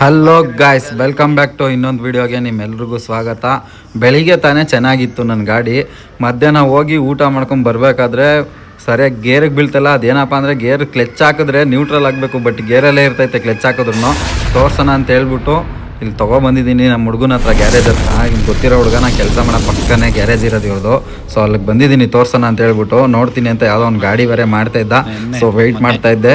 Hello guys welcome back to ಇನ್ನೊಂದು ವೀಡಿಯೋಗೆ ನಿಮ್ಮೆಲ್ರಿಗೂ ಸ್ವಾಗತ. ಬೆಳಿಗ್ಗೆ ತಾನೇ ಚೆನ್ನಾಗಿತ್ತು ನನ್ನ ಗಾಡಿ. ಮಧ್ಯಾಹ್ನ ಹೋಗಿ ಊಟ ಮಾಡ್ಕೊಂಡು ಬರಬೇಕಾದ್ರೆ ಸರಿಯಾಗಿ ಗೇರಿಗೆ ಬೀಳ್ತಲ್ಲ. ಅದೇನಪ್ಪ ಅಂದರೆ ಗೇರ್ ಕ್ಲೆಚ್ ಹಾಕಿದ್ರೆ ನ್ಯೂಟ್ರಲ್ ಆಗಬೇಕು ಬಟ್ ಗೇರಲ್ಲೇ ಇರ್ತೈತೆ ಕ್ಲೆಚ್ ಹಾಕಿದ್ರು ತೋರ್ಸೋಣ ಅಂತ ಹೇಳ್ಬಿಟ್ಟು ಇಲ್ಲಿ ತೊಗೊಬಂದಿದ್ದೀನಿ ನಮ್ಮ ಹುಡುಗನ ಹತ್ರ ಗ್ಯಾರೇಜ್ ಹತ್ರ. ಹಿಂಗೆ ಗೊತ್ತಿರೋ ಹುಡುಗನ ಕೆಲಸ ಮಾಡೋ ಪಕ್ಕನೇ ಗ್ಯಾರೇಜ್ ಇರೋದು ಇವ್ರದ್ದು ಸೊ ಅಲ್ಲಿಗೆ ಬಂದಿದ್ದೀನಿ, ತೋರ್ಸೋಣ ಅಂತ ಹೇಳ್ಬಿಟ್ಟು ನೋಡ್ತೀನಿ ಅಂತ ಯಾವುದೋ ಒಂದು ಗಾಡಿ ಬೇರೆ ಮಾಡ್ತಾ ಇದ್ದ. ಸೊ ವೆಯ್ಟ್ ಮಾಡ್ತಾ ಇದ್ದೆ.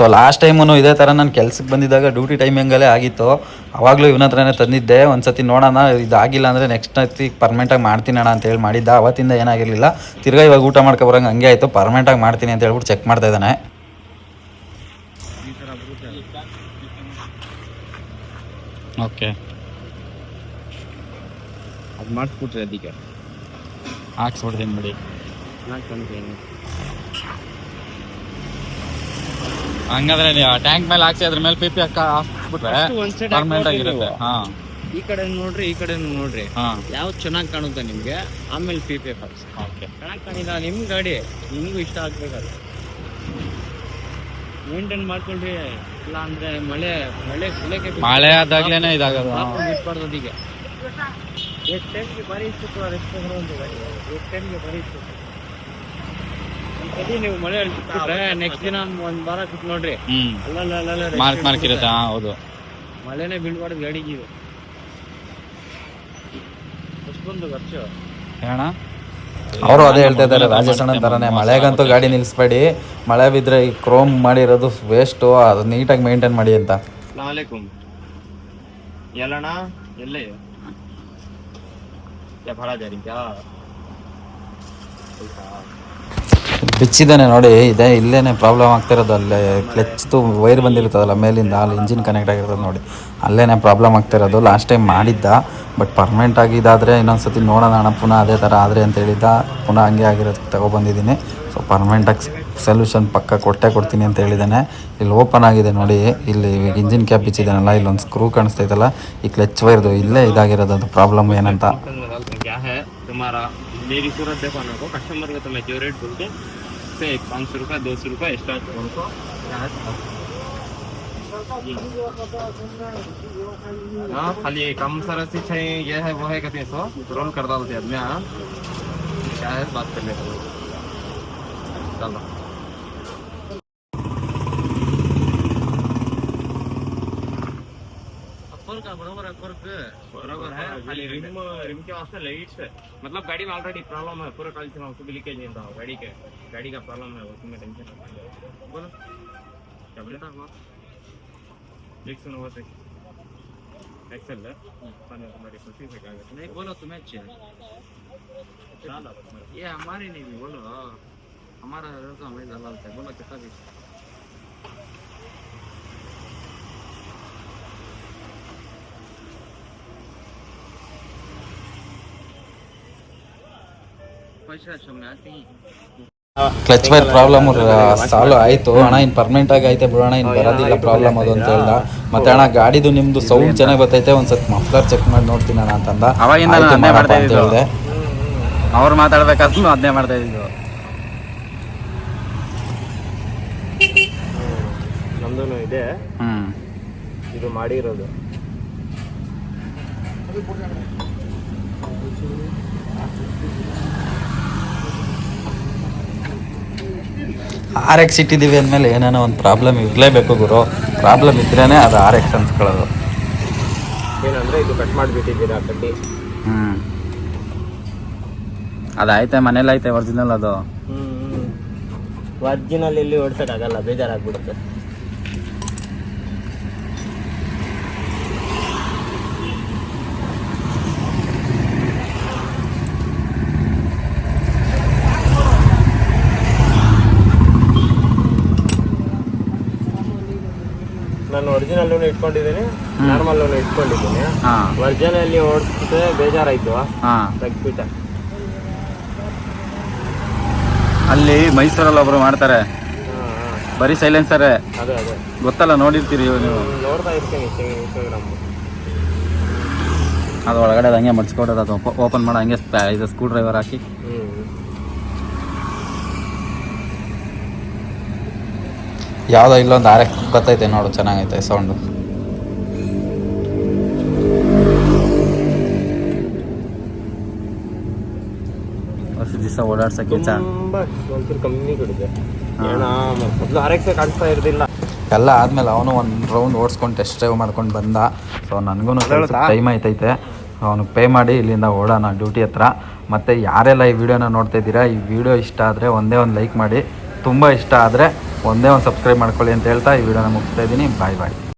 ಸೊ ಲಾಸ್ಟ್ ಟೈಮು ಇದೇ ಥರ ನಾನು ಕೆಲ್ಸಕ್ಕೆ ಬಂದಿದ್ದಾಗ ಡ್ಯೂಟಿ ಟೈಮಿಂಗಲ್ಲೇ ಆಗಿತ್ತು ಆವಾಗಲೂ ಇವನ ಹತ್ರನೇ ತಂದಿದ್ದೆ. ಒಂದು ಸತಿ ನೋಡೋಣ ಇದಾಗಿಲ್ಲ ಅಂದರೆ ನೆಕ್ಸ್ಟ್ ಸತಿ ಪರ್ಮನೆಂಟಾಗಿ ಮಾಡ್ತೀನಿ ಅಣ್ಣ ಅಂತ ಹೇಳಿ ಮಾಡಿದ್ದ. ಅವತ್ತಿಂದ ಏನಾಗಿರಲಿಲ್ಲ. ತಿರ್ಗಾ ಇವಾಗ ಊಟ ಮಾಡ್ಕೊ ಬರೋಂಗೆ ಹಂಗೆ ಆಯಿತು. ಪರ್ಮನೆಂಟಾಗಿ ಮಾಡ್ತೀನಿ ಅಂತ ಹೇಳ್ಬಿಟ್ಟು ಚೆಕ್ ಮಾಡ್ತಾ ಇದ್ದಾನೆ. ಓಕೆ ಅದು ಮಾಡಿಸ್ಬಿಟ್ರೆ ಅದಕ್ಕೆ. ಹಾಕ್ಸ್ಬಿಡ್ತೀನಿ ಬಿಡಿ ನಾನು ತಂದೇನೆ ಹಂಗಾದ್ರೆ ನೀವು ಟ್ಯಾಂಕ್ ಮೇಲೆ ಹಾಕಿ ಅದ್ರ ಮೇಲೆ ಪಿಪಿ ಅಕ್ಕ ಹಾಕ ಹಾಕ್ಬಿಟ್ರೆ ಪರ್ಮನೆಂಟ್ ಆಗಿರುತ್ತೆ. ಹಾಂ. ಈ ಕಡೆ ನೋಡ್ರಿ ಈ ಕಡೆ ನೋಡ್ರಿ. ಯಾವ್ದು ಚೆನ್ನಾಗಿ ಕಾಣುತ್ತೆ ನಿಮ್ಗೆ ಆಮೇಲೆ ಪಿ ಪಿ ಫಾಕ್ಸ್ ಓಕೆ ಚೆನ್ನಾಗಿ ಕಾಣಿಲ್ಲ ನಿಮ್ ಗಾಡಿ ನಿಮ್ಗೂ ಇಷ್ಟ ಆಗ್ಬೇಕಲ್ಲ ಮೇಂಟೈನ್ ಮಾಡ್ಕೊಂಡ್ರಿ ಇಲ್ಲ ಅಂದ್ರೆ ಮಳೆ ಮಳೆ ಸುಲಕ್ಕೆ ಮಳೆ ಆದಾಗ್ಲೇನೆ ಇದಾಗಲ್ಲ ಬಿಟ್ಬಾರ್ದು ಅದಕ್ಕೆ ಎಷ್ಟು ಟೈಮ್ಗೆ ಬರೀ ಇಷ್ಟು ಎಷ್ಟು ಟೈಮ್ಗೆ ಬರೀ ಇಷ್ಟು ಎಲ್ಲಿ ನೀವು ಮಳೆ ಬಿಟ್ಬಿಟ್ರೆ ನೆಕ್ಸ್ಟ್ ದಿನ ಒಂದ್ ವಾರ ಬಿಟ್ಟು ನೋಡ್ರಿ. ಹ್ಮ್. ಅಲ್ಲಲ್ಲ ಅಲ್ಲಲ್ಲ ರಸ್ತೆ ಮಾರ್ಕ್ ಮಾರ್ಕ್ ಇರುತ್ತೆ ಹೌದು. ಮಳೆನೇ ಬೀಳ್ಬಾರ್ದು ಗಾಡಿಗೆ ಇದು ಅಷ್ಟೊಂದು ಖರ್ಚು. ಹೇಳಣ್ಣ? ಅವರು ಅದೇ ಹೇಳ್ತಾ ಇದ್ದಾರೆ ರಾಜೇಶ್ ತರನೇ. ಥರನೇ ಮಳೆಗಂತೂ ಗಾಡಿ ನಿಲ್ಲಿಸ್ಬೇಡಿ ಮಳೆ ಬಿದ್ದರೆ ಈ ಕ್ರೋಮ್ ಮಾಡಿರೋದು ವೇಸ್ಟು ಅದು ನೀಟಾಗಿ ಮೇಂಟೈನ್ ಮಾಡಿ ಅಂತ. ಸಲಾಲೇಕುಂ ಎಲ್ಲಣ್ಣ? ಎಲ್ಲೇ? ಯಾ ಭಾಳ ಜಾರಿದ್ಯಾ ಬಿಚ್ಚಿದ್ದಾನೆ ನೋಡಿ, ಇದೆ, ಇಲ್ಲೇನೆ ಪ್ರಾಬ್ಲಮ್ ಆಗ್ತಿರೋದು ಅಲ್ಲೇ ಕ್ಲಚ್ದು ವೈರ್ ಬಂದಿರ್ತದಲ್ಲ ಮೇಲಿಂದ ಅಲ್ಲಿ ಇಂಜಿನ್ ಕನೆಕ್ಟ್ ಆಗಿರೋದು ನೋಡಿ. ಅಲ್ಲೇ ಪ್ರಾಬ್ಲಮ್ ಆಗ್ತಿರೋದು ಲಾಸ್ಟ್ ಟೈಮ್ ಮಾಡಿದ್ದ ಬಟ್ ಪರ್ಮನೆಂಟ್ ಆಗಿದ್ದಾದರೆ ಇನ್ನೊಂದು ಸತಿ ನೋಡೋಣ ಅಣ್ಣ, ಪುನಃ ಅದೇ ಥರ ಆದರೆ ಅಂತ ಹೇಳಿದ್ದ. ಪುನಃ ಹಂಗೆ ಆಗಿರೋದಕ್ಕೆ ತಗೊಬಂದಿದ್ದೀನಿ. ಸೊ ಪರ್ಮನೆಂಟಾಗಿ ಸೊಲ್ಯೂಷನ್ ಪಕ್ಕ ಕೊಟ್ಟೆ ಕೊಡ್ತೀನಿ ಅಂತ ಹೇಳಿದ್ದಾನೆ. ಇಲ್ಲಿ ಓಪನ್ ಆಗಿದೆ ನೋಡಿ. ಇಲ್ಲಿ ಇಂಜಿನ್ ಕ್ಯಾಪ್ ಬಿಚ್ಚಿದ್ದಾನಲ್ಲ, ಇಲ್ಲೊಂದು ಸ್ಕ್ರೂ ಕಾಣಿಸ್ತೈತಲ್ಲ ಈ ಕ್ಲಚ್ ವೈರ್ದು ಇಲ್ಲೇ ಇದಾಗಿರೋದು, ಅದು ಪ್ರಾಬ್ಲಮ್ ಏನಂತ. है तुम्हारा मेरी सूरत देखो ना को कस्टमर को तो मैं जो रेट बोलते से पाँच सौ रुपये दो सौ रुपये एक्स्ट्रा उनको हाँ। खाली कम सर सी चाहिए, ये है, वो है, कहते हैं सो रोल कर डालते आदमी हाँ। है बात कर लेते। चलो। खाली रिम रिम के वास्ते लाइट्स है मतलब गाड़ी में ऑलरेडी प्रॉब्लम है पूरा कल से उसको भी लीकेज नहीं था गाड़ी के गाड़ी का प्रॉब्लम है उसमें टेंशन है बोलो क्या बोले था आप देख सुनो वो एक्सेल है हमारी खुशी से क्या नहीं बोलो तुम्हें अच्छे ये हमारी नहीं भी बोलो हमारा तो हमें दलाल है बोलो कितना भी ಕ್ಲಚ್ ವೈರ್ ಪ್ರಾಬ್ಲಮ್ ಸಾಲ್ವ್ ಆಯ್ತು. ಅಣ್ಣ ಇನ್ ಪರ್ಮನೆಂಟ್ ಆಗಿ ಐತೆ ಬಿಡೋಣ ಇನ್ನು ಬರೋದಿಲ್ಲ ಪ್ರಾಬ್ಲಮ್ ಅದು ಅಂತ ಹೇಳ್ದ. ಮತ್ತೆ ಅಣ್ಣ ಗಾಡಿದು ನಿಮ್ದು ಸೌಂಡ್ ಚೆನ್ನಾಗಿ ಬರ್ತೈತೆ ಒಂದು ಮಫ್ಲರ್ ಚೆಕ್ ಮಾಡಿ ನೋಡ್ತೀನಿ ಅಣ್ಣ ಅಂತಂದ. ಅಂತ. ಹೇಳ್ದೆ. ಅವ್ರು ಮಾತಾಡ್ಬೇಕಾದ್ರೂ ಅದನ್ನೇ ಮಾಡ್ತಾ ಇದ್ದಿದ್ದು. ನಮ್ದು ಇದೆ. ಹ್ಮ್. ಇದು ಮಾಡಿರೋದು. ಆರ್ ಎಕ್ಸ್ ಇಟ್ಟಿದ್ದೀವಿ ಅಂದಮೇಲೆ ಏನೇನೋ ಒಂದು ಪ್ರಾಬ್ಲಮ್ ಇರಲೇಬೇಕು ಗುರು. ಪ್ರಾಬ್ಲಮ್ ಇದ್ರೇ ಅದು ಆರ್ ಎಕ್ಸ್ ಅನ್ಸ್ಕೊಳ್ಳೋದು ಏನಂದ್ರೆ ಇದು ಕಟ್ ಮಾಡಿಬಿಟ್ಟಿದ್ದೀರಾ ಕಡ್ಡಿ ಹ್ಮ್. ಅದಾಯ್ತೆ ಮನೇಲಿ ಐತೆ ಒರಿಜಿನಲ್ ಅದು ಒರಿಜಿನಲ್ ಇಲ್ಲಿ ಓಡಿಸೋಕ್ಕಾಗಲ್ಲ ಬೇಜಾರಾಗ್ಬಿಡುತ್ತೆ ನಾನು ಒರಿಜಿನಲ್ ಇಟ್ಕೊಂಡಿದ್ದೀನಿ. ನಾರ್ಮಲ್ ಇಟ್ಕೊಂಡಿದ್ದೀನಿ. ಹಾಂ. ಒರಿಜಿನಲ್ ಓಡಿಸ್ ಬೇಜಾರಾಯಿತು. ತೆಗ್ದ್ಬಿಟ್ಟೆ. ಅಲ್ಲಿ ಮೈಸೂರಲ್ಲಿ ಒಬ್ರು ಮಾಡ್ತಾರೆ. ಬರೀ ಸೈಲೆನ್ಸರೇ ಅದೇ ಅದೇ. ಗೊತ್ತಲ್ಲ ನೋಡಿರ್ತೀರಿ ನೀವು. ನೋಡ್ತಾ ಇರ್ತೀನಿ ಇನ್ಸ್ಟಾಗ್ರಾಮ್ ಅದು ಒಳಗಡೆ ಅದು ಹಂಗೆ ಮಡ್ಸ್ಕೊಡೋದು ಅದು ಓಪನ್ ಮಾಡೋ ಹಂಗೆ ಇದು ಸ್ಕ್ರೂ ಡ್ರೈವರ್ ಹಾಕಿ ಹ್ಞೂ ಯಾವುದೋ ಇಲ್ಲೊಂದು ಆರ್ ಎಕ್ಸ್ ಬರ್ತೈತೆ ನೋಡು ಚೆನ್ನಾಗೈತೆ ಸೌಂಡು ವರ್ಷ ದಿವಸ ಓಡಾಡ್ಸಕ್ಕೆ ಕಾಣಿಸ್ತಾ ಇರ್ಲಿಲ್ಲ. ಎಲ್ಲ ಆದಮೇಲೆ ಅವನು ಒಂದು ರೌಂಡ್ ಓಡಿಸ್ಕೊಂಡು ಟೆಸ್ಟ್ ಡ್ರೈವ್ ಮಾಡ್ಕೊಂಡು ಬಂದ. ಸೊ ನನಗೂ? ಟೈಮ್ ಆಯ್ತೈತೆ. ಅವ್ನಿಗೆ ಪೇ ಮಾಡಿ ಇಲ್ಲಿಂದ ಓಡೋಣ ಡ್ಯೂಟಿ ಹತ್ರ. ಮತ್ತು ಯಾರೆಲ್ಲ ಈ ವಿಡಿಯೋನ ನೋಡ್ತಾ ಇದ್ದೀರಾ ಈ ವಿಡಿಯೋ ಇಷ್ಟ ಆದರೆ ಒಂದೇ ಒಂದು ಲೈಕ್ ಮಾಡಿ. ತುಂಬ ಇಷ್ಟ ಆದರೆ ಒಂದೇ ಒಂದು ಸಬ್ಸ್ಕ್ರೈಬ್ ಮಾಡ್ಕೊಳ್ಳಿ ಅಂತ ಹೇಳ್ತಾ ಈ ವಿಡಿಯೋನ ಮುಗಿಸ್ತಾ ಇದ್ದೀನಿ. ಬಾಯ್ ಬಾಯ್.